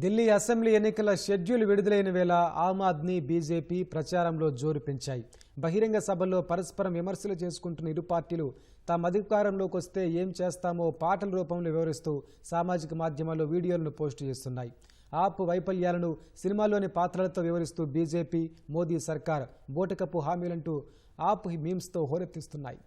Delhi assembly ఎన్నికల schedule విడుదలైన వేళ ఆమ్ ఆద్మీ బీజేపీ ప్రచారంలో జోరు పెంచాయి. బహిరంగ సభల్లో పరస్పరం విమర్శలు చేసుకుంటున్న ఇరు పార్టీలు తాము అధికారంలోకి వస్తే ఏం చేస్తామో పాటల రూపంలో వివరిస్తూ సామాజిక మాధ్యమాల్లో వీడియోలను పోస్టు చేస్తున్నాయి. ఆప్ వైఫల్యాలను సినిమాలోని పాత్రలతో వివరిస్తూ బీజేపీ మోదీ సర్కార్ బోటకపు హామీలంటూ ఆప్ మీమ్స్తో హోరెత్తిస్తున్నాయి.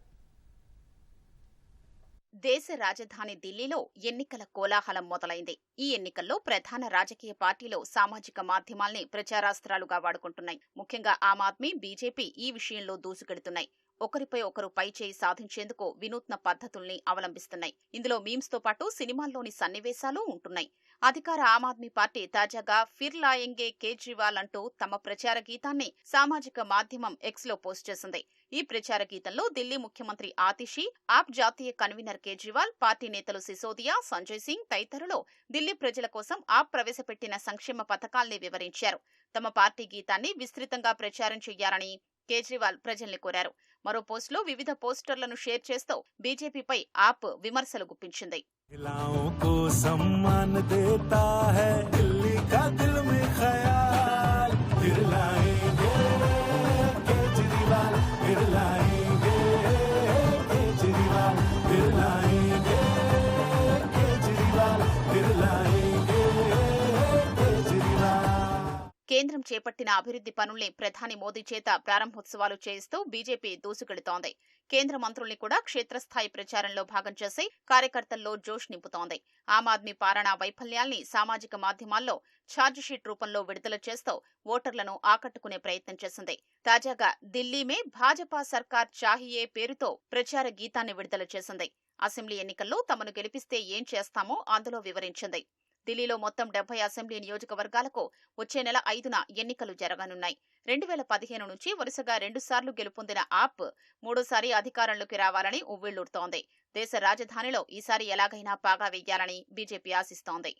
దేశ రాజధాని ఢిల్లీలో ఎన్నికల కోలాహలం మొదలైంది. ఈ ఎన్నికల్లో ప్రధాన రాజకీయ పార్టీలు సామాజిక మాధ్యమాల్ని ప్రచారాస్త్రాలుగా వాడుకుంటున్నాయి. ముఖ్యంగా ఆమ్ ఆద్మీ బీజేపీ ఈ విషయంలో దూసుకెడుతున్నాయి. ఒకరిపై ఒకరు పైచేయి సాధించేందుకు వినూత్న పద్ధతుల్ని అవలంబిస్తున్నాయి. ఇందులో మీమ్స్తో పాటు సినిమాల్లోని సన్నివేశాలు ఉంటున్నాయి. అధికార ఆమ్ ఆద్మీ పార్టీ తాజాగా ఫిర్ లాయంగే కేజ్రీవాల్ అంటూ తమ ప్రచార గీతాన్ని సామాజిక మాధ్యమం ఎక్స్లో పోస్ట్ చేసింది. ఈ ప్రచార గీతంలో ఢిల్లీ ముఖ్యమంత్రి ఆతిషి ఆప్ జాతీయ కన్వీనర్ కేజ్రీవాల్ పార్టీ నేతలు సిసోదియా సంజయ్ సింగ్ తదితరులు ఢిల్లీ ప్రజల కోసం ఆప్ ప్రవేశపెట్టిన సంక్షేమ పథకాల్ని వివరించారు. తమ పార్టీ గీతాన్ని విస్తృతంగా ప్రచారం చేయాలని కేజ్రీవాల్ ప్రజల్ని కోరారు. మరో పోస్టులో వివిధ పోస్టర్లను షేర్ చేస్తూ బీజేపీపై ఆప్ విమర్శలు గుప్పించింది. महिलाओं को सम्मान देता है। కేంద్రం చేపట్టిన అభివృద్ధి పనుల్ని ప్రధాని మోదీ చేత ప్రారంభోత్సవాలు చేయిస్తూ బీజేపీ దూసుకెడుతోంది కేంద్ర మంత్రుల్ని కూడా క్షేత్రస్థాయి ప్రచారంలో భాగం చేసి కార్యకర్తల్లో జోష్ నింపుతోంది. ఆమ్ ఆద్మీ పాలనా వైఫల్యాల్ని సామాజిక మాధ్యమాల్లో ఛార్జిషీట్ రూపంలో విడుదల చేస్తూ ఓటర్లను ఆకట్టుకునే ప్రయత్నం చేసింది. తాజాగా ఢిల్లీ మే భాజపా సర్కార్ చాహియే పేరుతో ప్రచార గీతాన్ని విడుదల చేసింది. అసెంబ్లీ ఎన్నికల్లో తమను గెలిపిస్తే ఏం చేస్తామో అందులో వివరించింది. ఢిల్లీలో మొత్తం డెబ్బై అసెంబ్లీ నియోజకవర్గాలకు వచ్చే నెల ఐదున ఎన్నికలు జరగనున్నాయి. రెండు వేల పదిహేను నుంచి వరుసగా రెండుసార్లు గెలుపొందిన ఆప్ మూడోసారి అధికారంలోకి రావాలని ఉవ్విళ్ళూరుతోంది దేశ రాజధానిలో ఈసారి ఎలాగైనా పాగా వెయ్యాలని బీజేపీ ఆశిస్తోంది.